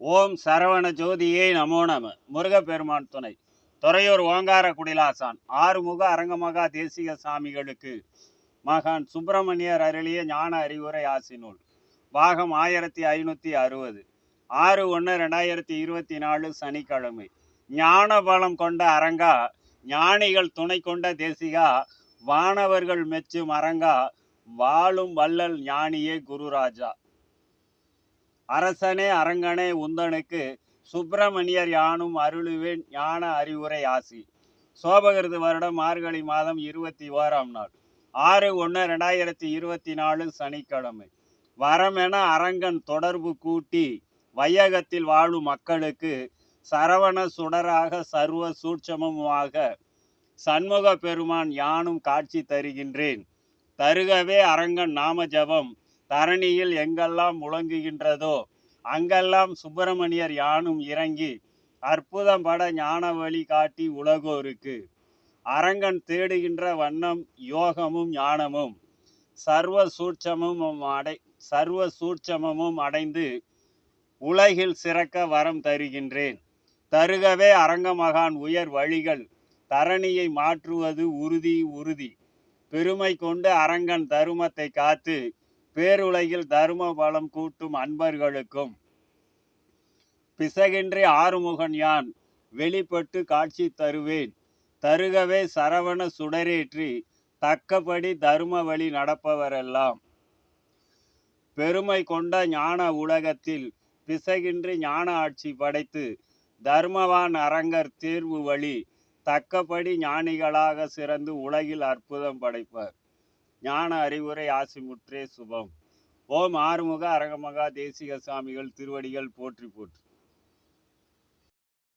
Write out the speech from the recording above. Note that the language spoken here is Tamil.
ஓம் சரவண ஜோதியே நமோ நம. முருகப்பெருமான் துணை. துறையூர் ஓங்கார குடிலாசான். ஆறுமுக அரங்கமகா தேசிக சாமிகளுக்கு. மகான் சுப்பிரமணியர் அருளிய ஞான அறிவுரை ஆசினூல் பாகம் ஆயிரத்தி ஐநூற்றி அறுபது. ஆறு ஒன்று ரெண்டாயிரத்தி இருபத்தி நாலு சனிக்கிழமை. ஞான பலம் கொண்ட அரங்கா ஞானிகள் துணை கொண்ட தேசிகா வானவர்கள் மெச்சும் அரங்கா வாழும் வள்ளல் ஞானியே குருராஜா. அரசனே அரங்கனே உந்தனுக்கு சுப்பிரமணியர் யானும் அருளுவேன் ஞான அறிவுரை ஆசி. சோபகிருது வருடம் மார்கழி மாதம் இருபத்தி ஓராம் நாள். ஆறு ஒன்று ரெண்டாயிரத்தி இருபத்தி நாலு சனிக்கிழமை. வரமென அரங்கன் தொடர்பு கூட்டி வையகத்தில் வாழும் மக்களுக்கு சரவண சுடராக சர்வ சூட்சமமாக சண்முக பெருமான் யானும் காட்சி தருகின்றேன். தருகவே அரங்கன் நாம ஜபம் தரணியில் எங்கெல்லாம் முழங்குகின்றதோ அங்கெல்லாம் சுப்பிரமணியர் யானும் இறங்கி அற்புதம் பட ஞான வழி காட்டி உலகோருக்கு. அரங்கன் தேடுகின்ற வண்ணம் யோகமும் ஞானமும் சர்வ சூட்சமும் அடை சர்வ சூட்சமும் அடைந்து உலகில் சிறக்க வரம் தருகின்றேன். தருகவே அரங்கமகான் உயர் வழிகள் தரணியை மாற்றுவது உறுதி உறுதி. பெருமை கொண்டு அரங்கன் தருமத்தை காத்து பேருலகில் தரும பலம் கூட்டும் அன்பர்களுக்கும் பிசகின்றி ஆறுமுகன் யான் வெளிப்பட்டு காட்சி தருவேன். தருகவே சரவண சுடரேற்றி தக்கபடி தரும வழி நடப்பவரெல்லாம். பெருமை கொண்ட ஞான உலகத்தில் பிசகின்றி ஞான ஆட்சி படைத்து தர்மவான் அரங்கர் தேர்வு வழி தக்கபடி ஞானிகளாக சிறந்து உலகில் அற்புதம் படைப்பர். ஞான அறிவுரை ஆசிமுற்றே சுபம். ஓம் ஆறுமுக அரங்கமகா தேசிக சாமிகள் திருவடிகள் போற்றி போற்றி.